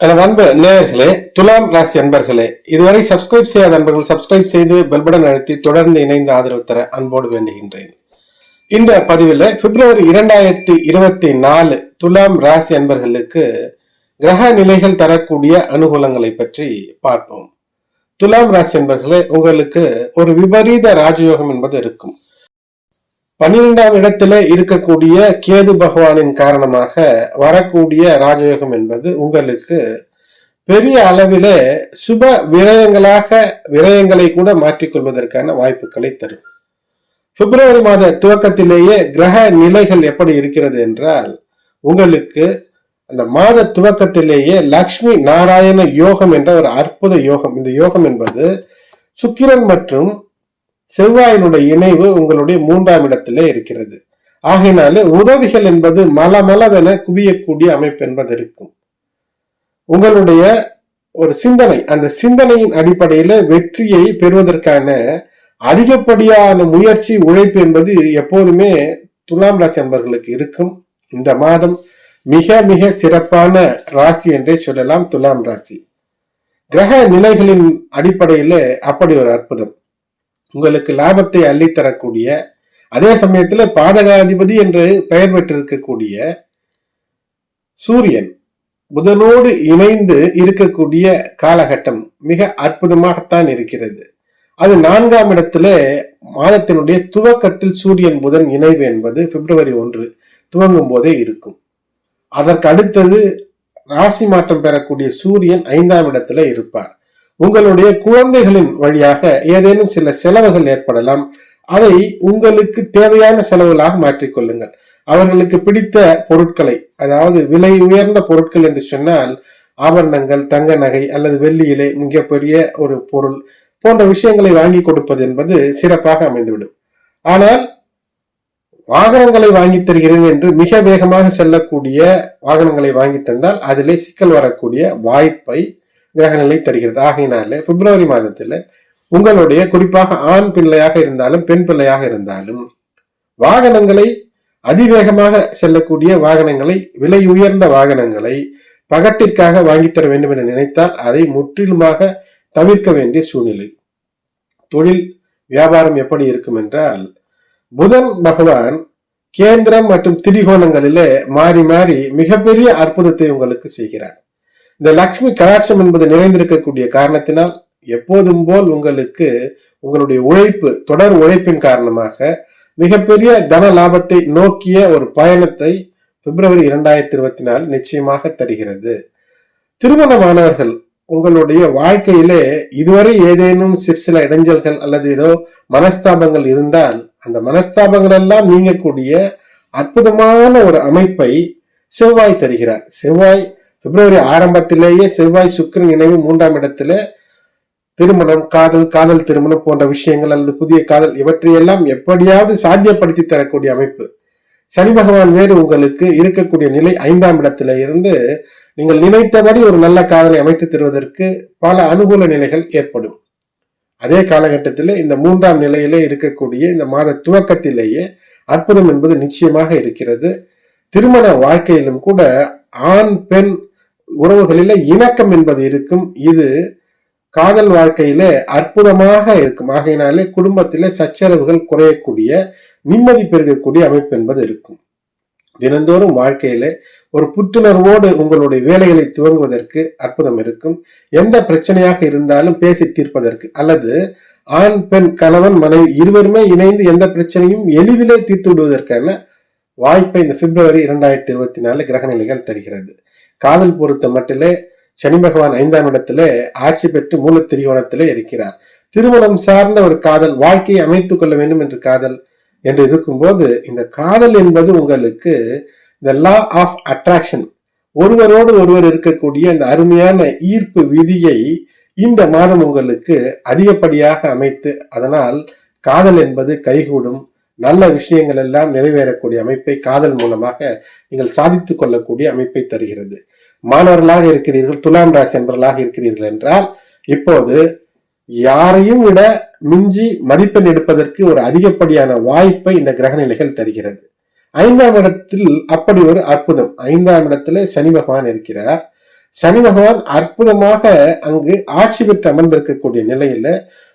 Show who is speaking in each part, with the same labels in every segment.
Speaker 1: எனது அன்பு நேயர்களே துலாம் ராசி அன்பர்களே இதுவரை சப்ஸ்கிரைப் செய்யாத அன்பர்கள் சப்ஸ்கிரைப் செய்து பெல்படன் அழுத்தி தொடர்ந்து இணைந்து ஆதரவு தர அன்போடு வேண்டுகின்றேன். இந்த பதிவில் பிப்ரவரி இரண்டாயிரத்தி இருபத்தி நாலு துலாம் ராசி அன்பர்களுக்கு கிரக நிலைகள் தரக்கூடிய அனுகூலங்களை பற்றி பார்ப்போம். துலாம் ராசி அன்பர்களே உங்களுக்கு ஒரு விபரீத ராஜயோகம் என்பது இருக்கும். பன்னிரெண்டாம் இடத்துல இருக்கக்கூடிய கேது பகவானின் காரணமாக வரக்கூடிய ராஜயோகம் என்பது உங்களுக்கு பெரிய அளவில சுப விரயங்களாக விரயங்களை கூட மாற்றிக்கொள்வதற்கான வாய்ப்புகளை தரும். பிப்ரவரி மாத துவக்கத்திலேயே கிரக நிலைகள் எப்படி இருக்கிறது என்றால் உங்களுக்கு அந்த மாத துவக்கத்திலேயே லக்ஷ்மி நாராயண யோகம் என்ற ஒரு அற்புத யோகம். இந்த யோகம் என்பது சுக்கிரன் மற்றும் செவ்வாயினுடைய இணைவு உங்களுடைய மூன்றாம் இடத்திலே இருக்கிறது. ஆகையினாலே உதவிகள் என்பது மலமளவென குவியக்கூடிய அமைப்பு என்பது இருக்கும். உங்களுடைய ஒரு சிந்தனை அந்த சிந்தனையின் அடிப்படையில வெற்றியை பெறுவதற்கான அதிகப்படியான முயற்சி உழைப்பு என்பது எப்போதுமே துலாம் ராசி அன்பர்களுக்கு இருக்கும். இந்த மாதம் மிக மிக சிறப்பான ராசி என்றே சொல்லலாம் துலாம் ராசி. கிரக நிலைகளின் அடிப்படையில அப்படி ஒரு அற்புதம். உங்களுக்கு லாபத்தை அள்ளித்தரக்கூடிய அதே சமயத்தில் பாதகாதிபதி என்று பெயர் பெற்றிருக்கக்கூடிய சூரியன் புதனோடு இணைந்து இருக்கக்கூடிய காலகட்டம் மிக அற்புதமாகத்தான் இருக்கிறது. அது நான்காம் இடத்துல மாதத்தினுடைய துவக்கத்தில் சூரியன் புதன் இணைவு என்பது பிப்ரவரி ஒன்று துவங்கும் போதே இருக்கும். அதற்கு அடுத்தது ராசி மாற்றம் பெறக்கூடிய சூரியன் ஐந்தாம் இடத்துல இருப்பார். உங்களுடைய குழந்தைகளின் வழியாக ஏதேனும் சில செலவுகள் ஏற்படலாம் அதை உங்களுக்கு தேவையான செலவுகளாக மாற்றிக்கொள்ளுங்கள். அவர்களுக்கு பிடித்த பொருட்களை அதாவது விலை உயர்ந்த பொருட்கள் என்று சொன்னால் ஆபரணங்கள் தங்க நகை அல்லது வெள்ளியிலே மிகப்பெரிய ஒரு பொருள் போன்ற விஷயங்களை வாங்கி கொடுப்பது என்பது சிறப்பாக அமைந்துவிடும். ஆனால் வாகனங்களை வாங்கி தருகிறேன் என்று மிக வேகமாக செல்லக்கூடிய வாகனங்களை வாங்கி தந்தால் அதிலே சிக்கல் வரக்கூடிய வாய்ப்பை கிரகநிலை தருகிறது. ஆகையினால பிப்ரவரி மாதத்துல உங்களுடைய குறிப்பாக ஆண் பிள்ளையாக இருந்தாலும் பெண் பிள்ளையாக இருந்தாலும் வாகனங்களை அதிவேகமாக செல்லக்கூடிய வாகனங்களை விலை உயர்ந்த வாகனங்களை பகட்டிற்காக வாங்கி தர வேண்டும் என நினைத்தால் அதை முற்றிலுமாக தவிர்க்க வேண்டிய சூழ்நிலை. தொழில் வியாபாரம் எப்படி இருக்கும் என்றால் புதன் பகவான் கேந்திரம் மற்றும் திரிகோணங்களிலே மாறி மாறி மிகப்பெரிய அற்புதத்தை உங்களுக்கு செய்கிறார். இந்த லக்ஷ்மி கடாட்சம் என்பது நிறைந்திருக்கக்கூடிய காரணத்தினால் எப்போதும் போல் உங்களுக்கு உங்களுடைய உழைப்பு தொடர் உழைப்பின் காரணமாக மிகப்பெரிய தன லாபத்தை நோக்கிய ஒரு பயணத்தை பிப்ரவரி இரண்டாயிரத்தி இருபத்தி நாலு நிச்சயமாக தருகிறது. திருமணமானவர்கள் உங்களுடைய வாழ்க்கையிலே இதுவரை ஏதேனும் சிற்சில இடைஞ்சல்கள் அல்லது ஏதோ மனஸ்தாபங்கள் இருந்தால் அந்த மனஸ்தாபங்கள் எல்லாம் நீங்கக்கூடிய அற்புதமான ஒரு அமைப்பை செவ்வாய் தருகிறார். செவ்வாய் பிப்ரவரி ஆரம்பத்திலேயே செவ்வாய் சுக்கரன் இணைவு மூன்றாம் இடத்துல திருமணம் காதல் காதல் திருமணம் போன்ற விஷயங்கள் அல்லது புதிய காதல் இவற்றையெல்லாம் எப்படியாவது சாத்தியப்படுத்தி தரக்கூடிய அமைப்பு. சனி பகவான் வேறு உங்களுக்கு இருக்கக்கூடிய நிலை ஐந்தாம் இடத்துல இருந்து நீங்கள் நினைத்தபடி ஒரு நல்ல காதலை அமைத்து தருவதற்கு பல அனுகூல நிலைகள் ஏற்படும். அதே காலகட்டத்தில் இந்த மூன்றாம் நிலையிலே இருக்கக்கூடிய இந்த மாத துவக்கத்திலேயே அற்புதம் என்பது நிச்சயமாக இருக்கிறது. திருமண வாழ்க்கையிலும் கூட ஆண் பெண் உறவுகளில இணக்கம் என்பது இருக்கும். இது காதல் வாழ்க்கையில அற்புதமாக இருக்கும். ஆகையினாலே குடும்பத்தில சச்சரவுகள் குறையக்கூடிய நிம்மதி பெருகக்கூடிய அமைப்பு என்பது இருக்கும். தினந்தோறும் வாழ்க்கையில ஒரு புத்துணர்வோடு உங்களுடைய வேலைகளை துவங்குவதற்கு அற்புதம் இருக்கும். எந்த பிரச்சனையாக இருந்தாலும் பேசி தீர்ப்பதற்கு அல்லது ஆண் பெண் கணவன் மனைவி இருவருமே இணைந்து எந்த பிரச்சனையும் எளிதிலே தீர்த்து விடுவதற்கான வாய்ப்பை இந்த பிப்ரவரி இரண்டாயிரத்தி இருபத்தி நாலு கிரகநிலைகள் தருகிறது. காதல் பொறுத்த மட்டிலே சனி பகவான் ஐந்தாம் இடத்துல ஆட்சி பெற்று மூல திரிகோணத்திலே இருக்கிறார். திருமணம் சார்ந்த ஒரு காதல் வாழ்க்கையை அமைத்துக் கொள்ள வேண்டும் என்று காதல் என்று இருக்கும்போது இந்த காதல் என்பது உங்களுக்கு இந்த லா ஆஃப் அட்ராக்ஷன் ஒருவரோடு ஒருவர் இருக்கக்கூடிய இந்த அருமையான ஈர்ப்பு விதியை இந்த மாதம் உங்களுக்கு அதிகப்படியாக அமைத்து அதனால் காதல் என்பது கைகூடும். நல்ல விஷயங்கள் எல்லாம் நிறைவேறக்கூடிய அமைப்பை காதல் மூலமாக நீங்கள் சாதித்துக் கொள்ளக்கூடிய அமைப்பை தருகிறது. மாணவர்களாக இருக்கிறீர்கள் துலாம் ராசி என்பவர்களாக இருக்கிறீர்கள் என்றால் இப்போது யாரையும் விட மிஞ்சி மதிப்பெண் எடுப்பதற்கு ஒரு அதிகப்படியான வாய்ப்பை இந்த கிரகநிலைகள் தருகிறது. ஐந்தாம் இடத்தில் அப்படி ஒரு அற்புதம். ஐந்தாம் இடத்துல சனி பகவான் இருக்கிறார். சனி பகவான் அற்புதமாக அங்கு ஆட்சி பெற்று அமர்ந்திருக்கக்கூடிய நிலையில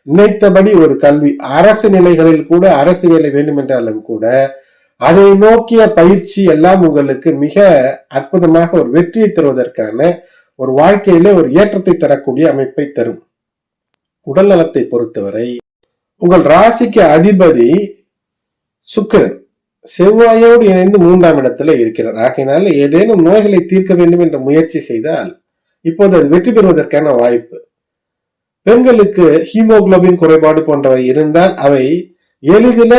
Speaker 1: நினைத்தபடி ஒரு கல்வி அரசு நிலைகளில் கூட அரசு வேலை வேண்டும் என்றாலும் கூட அதை நோக்கிய பயிற்சி எல்லாம் உங்களுக்கு மிக அற்புதமாக ஒரு வெற்றியை தருவதற்கான ஒரு வாழ்க்கையில ஒரு ஏற்றத்தை தரக்கூடிய அமைப்பை தரும். உடல் நலத்தை பொறுத்தவரை உங்கள் ராசிக்கு அதிபதி சுக்கிரன். செவ்வாயோடு இணைந்து மூன்றாம் இடத்துல இருக்கிறார். ஆகையினால ஏதேனும் நோய்களை தீர்க்க வேண்டும் என்ற முயற்சி செய்தால் இப்போது அது வெற்றி பெறுவதற்கான வாய்ப்பு. பெண்களுக்கு ஹீமோகுளோபின் குறைபாடு போன்றவை இருந்தால் அவை எளிதில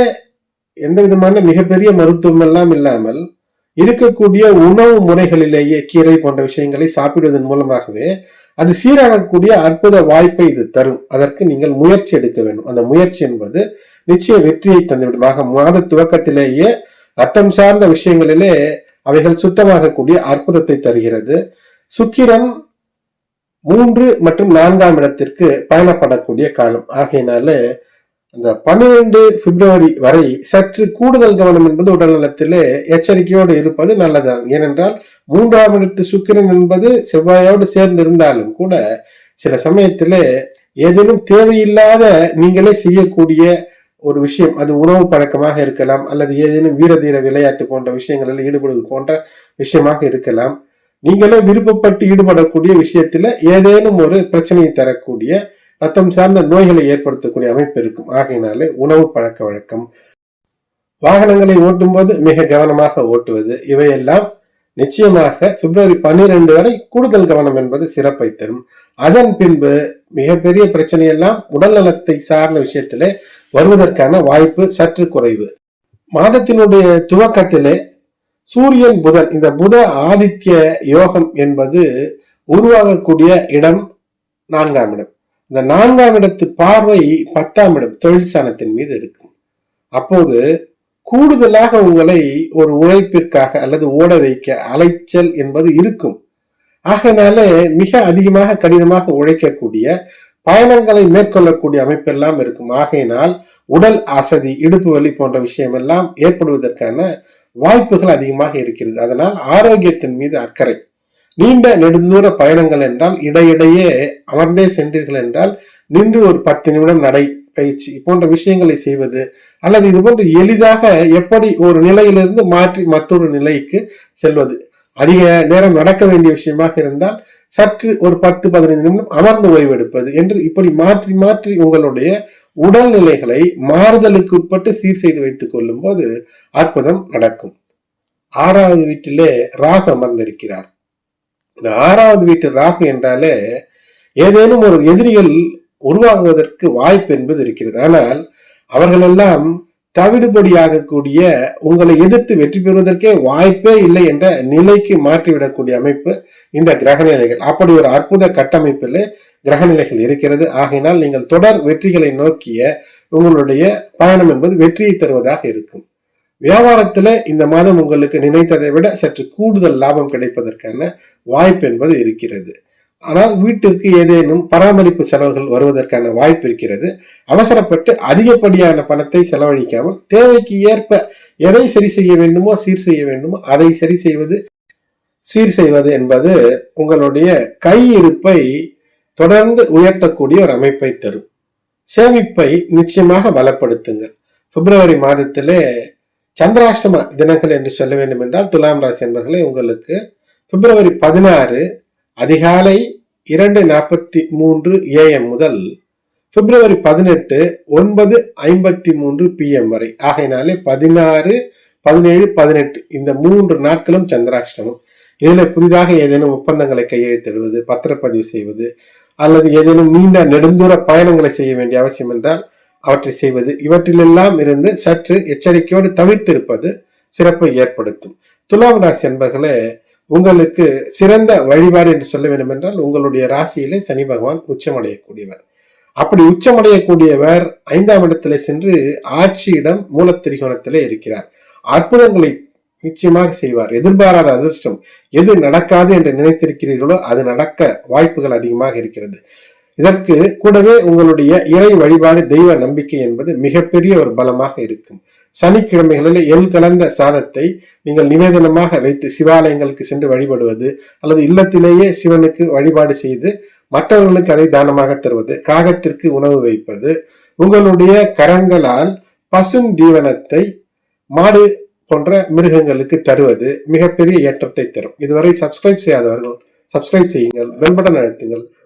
Speaker 1: எந்த விதமான மிகப்பெரிய மருத்துவம் எல்லாம் இல்லாமல் இருக்கக்கூடிய உணவு முறைகளிலேயே கீரை போன்ற விஷயங்களை சாப்பிடுவதன் மூலமாகவே அது சீராகக்கூடிய அற்புத வாய்ப்பை இது தரும். அதற்கு நீங்கள் முயற்சி எடுக்க வேண்டும். அந்த முயற்சி என்பது நிச்சய வெற்றியை தந்துவிடும். ஆக மாத துவக்கத்திலேயே ரத்தம் சார்ந்த விஷயங்களிலே அவைகள் சுத்தமாகக்கூடிய அற்புதத்தை தருகிறது. சுக்கிரன் மூன்று மற்றும் நான்காம் இடத்திற்கு பயணப்படக்கூடிய காலம். ஆகையினால அந்த பன்னிரெண்டு பிப்ரவரி வரை சற்று கூடுதல் கவனம் என்பது உடல்நலத்திலே எச்சரிக்கையோடு இருப்பது நல்லதுதான். ஏனென்றால் மூன்றாம் இடத்து சுக்கிரன் என்பது செவ்வாயோடு சேர்ந்து இருந்தாலும் கூட சில சமயத்திலே ஏதேனும் தேவையில்லாத நீங்களே செய்யக்கூடிய ஒரு விஷயம் அது உணவு பழக்கமாக இருக்கலாம் அல்லது ஏதேனும் வீர தீர விளையாட்டு போன்ற விஷயங்களில் ஈடுபடுவது போன்ற விஷயமாக இருக்கலாம். நீங்களே விருப்பப்பட்டு ஈடுபடக்கூடிய விஷயத்துல ஏதேனும் ஒரு பிரச்சனையை தரக்கூடிய ரத்தம் சார்ந்த நோய்களை ஏற்படுத்தக்கூடிய அமைப்பு இருக்கும். ஆகையினாலே உணவு பழக்க வழக்கம். வாகனங்களை ஓட்டும்போது மிக கவனமாக ஓட்டுவது இவையெல்லாம் நிச்சயமாக பிப்ரவரி பன்னிரெண்டு வரை கூடுதல் கவனம் என்பது சிறப்பை தரும். அதன் பின்பு மிகப்பெரிய பிரச்சனையெல்லாம் உடல் நலத்தை சார்ந்த விஷயத்திலே வருவதற்கான வாய்ப்பு சற்று குறைவு. மாதத்தினுடைய துவக்கத்திலே சூரியன் புதன் இந்த புத ஆதித்ய யோகம் என்பது உருவாகக்கூடிய இடம் நான்காம் இடம். இந்த நான்காம் இடத்து பார்வை பத்தாம் இடம் தொழில் சாணத்தின் மீது இருக்கும். அப்போது கூடுதலாக உங்களை ஒரு உழைப்பிற்காக அல்லது ஓட வைக்க அலைச்சல் என்பது இருக்கும். ஆகையினால மிக அதிகமாக கடினமாக உழைக்கக்கூடிய பயணங்களை மேற்கொள்ளக்கூடிய அமைப்பெல்லாம் இருக்கும். ஆகையினால் உடல் அசதி இடுப்பு வலி போன்ற விஷயம் எல்லாம் ஏற்படுவதற்கான வாய்ப்புகள் அதிகமாக இருக்கிறது. அதனால் ஆரோக்கியத்தின் மீது அக்கறை. நீண்ட நெடுந்தூர பயணங்கள் என்றால் இடையிடையே அமர்ந்தே சென்றீர்கள் என்றால் நின்று ஒரு பத்து நிமிடம் நடை பயிற்சி போன்ற விஷயங்களை செய்வது அல்லது இது போன்று எளிதாக எப்படி ஒரு நிலையிலிருந்து மாற்றி மற்றொரு நிலைக்கு செல்வது. அதிக நேரம் நடக்க வேண்டிய விஷயமாக இருந்தால் சற்று ஒரு பத்து பதினைந்து நிமிடம் அமர்ந்து ஓய்வெடுப்பது என்று இப்படி மாற்றி மாற்றி உங்களுடைய உடல்நிலைகளை மாறுதலுக்கு உட்பட்டு சீர் செய்து வைத்துக் கொள்ளும் போது அற்புதம் நடக்கும். ஆறாவது வீட்டிலே ராக அமர்ந்திருக்கிறார். இந்த ஆறாவது வீட்டு ராகு என்றாலே ஏதேனும் ஒரு எதிரிகள் உருவாகுவதற்கு வாய்ப்பு என்பது இருக்கிறது. ஆனால் அவர்களெல்லாம் தவிடுபடியாகக்கூடிய உங்களை எதிர்த்து வெற்றி பெறுவதற்கே வாய்ப்பே இல்லை என்ற நிலைக்கு மாற்றிவிடக்கூடிய அமைப்பு இந்த கிரகநிலைகள். அப்படி ஒரு அற்புத கட்டமைப்பில் கிரகநிலைகள் இருக்கிறது. ஆகையினால் நீங்கள் தொடர் வெற்றிகளை நோக்கிய உங்களுடைய பயணம் என்பது வெற்றியை தருவதாக இருக்கும். வியாபாரத்துல இந்த மாதம் உங்களுக்கு நினைத்ததை விட சற்று கூடுதல் லாபம் கிடைப்பதற்கான வாய்ப்பு என்பது இருக்கிறது. ஆனால் வீட்டிற்கு ஏதேனும் பராமரிப்பு செலவுகள் வருவதற்கான வாய்ப்பு இருக்கிறது. அவசரப்பட்டு அதிகப்படியான பணத்தை செலவழிக்காமல் தேவைக்கு ஏற்ப எதை சரி செய்ய வேண்டுமோ சீர் செய்ய வேண்டுமோ அதை சரி செய்வது சீர் செய்வது என்பது உங்களுடைய கையிருப்பை தொடர்ந்து உயர்த்தக்கூடிய ஒரு அமைப்பை தரும். சேமிப்பை நிச்சயமாக பலப்படுத்துங்கள். பிப்ரவரி மாதத்திலே சந்திராஷ்டம தினங்கள் என்று சொல்ல வேண்டும் என்றால் துலாம் ராசி என்பர்களே உங்களுக்கு பிப்ரவரி பதினாறு அதிகாலை இரண்டு நாற்பத்தி மூன்று ஏஎம் முதல் பிப்ரவரி பதினெட்டு ஒன்பது ஐம்பத்தி மூன்று பிஎம் வரை. ஆகையினாலே பதினாறு பதினேழு பதினெட்டு இந்த மூன்று நாட்களும் சந்திராஷ்டமம். இதில் புதிதாக ஏதேனும் ஒப்பந்தங்களை கையெழுத்திடுவது பத்திரப்பதிவு செய்வது அல்லது ஏதேனும் நீண்ட நெடுந்தூர பயணங்களை செய்ய வேண்டிய அவசியம் என்றால் அவற்றை செய்வது. இவற்றிலெல்லாம் இருந்து சற்று எச்சரிக்கையோடு தவிர்த்திருப்பது சிறப்பை ஏற்படுத்தும். துலாம் ராசி என்பர்களே உங்களுக்கு சிறந்த வழிபாடு என்று சொல்ல வேண்டும் என்றால் உங்களுடைய ராசியிலே சனி பகவான் உச்சமடையக்கூடியவர். அப்படி உச்சமடையக்கூடியவர் ஐந்தாம் இடத்திலே சென்று ஆட்சியிடம் மூலத்திரிகோணத்திலே இருக்கிறார். அற்புதங்களை நிச்சயமாக செய்வார். எதிர்பாராத அதிர்ஷ்டம். எது நடக்காது என்று நினைத்திருக்கிறீர்களோ அது நடக்க வாய்ப்புகள் அதிகமாக இருக்கிறது. இதற்கு கூடவே உங்களுடைய இறை வழிபாடு தெய்வ நம்பிக்கை என்பது மிகப்பெரிய ஒரு பலமாக இருக்கும். சனிக்கிழமைகளில் எள் கலந்த சாதத்தை நீங்கள் நிவேதனமாக வைத்து சிவாலயங்களுக்கு சென்று வழிபடுவது அல்லது இல்லத்திலேயே சிவனுக்கு வழிபாடு செய்து மற்றவர்களுக்கு அதை தானமாக தருவது காகத்திற்கு உணவு வைப்பது உங்களுடைய கரங்களால் பசும் தீவனத்தை மாடு போன்ற மிருகங்களுக்கு தருவது மிகப்பெரிய ஏற்றத்தை தரும். இதுவரை சப்ஸ்கிரைப் செய்யாதவர்கள் சப்ஸ்கிரைப் செய்யுங்கள் பெல் பட்டன் அழுத்துங்கள்.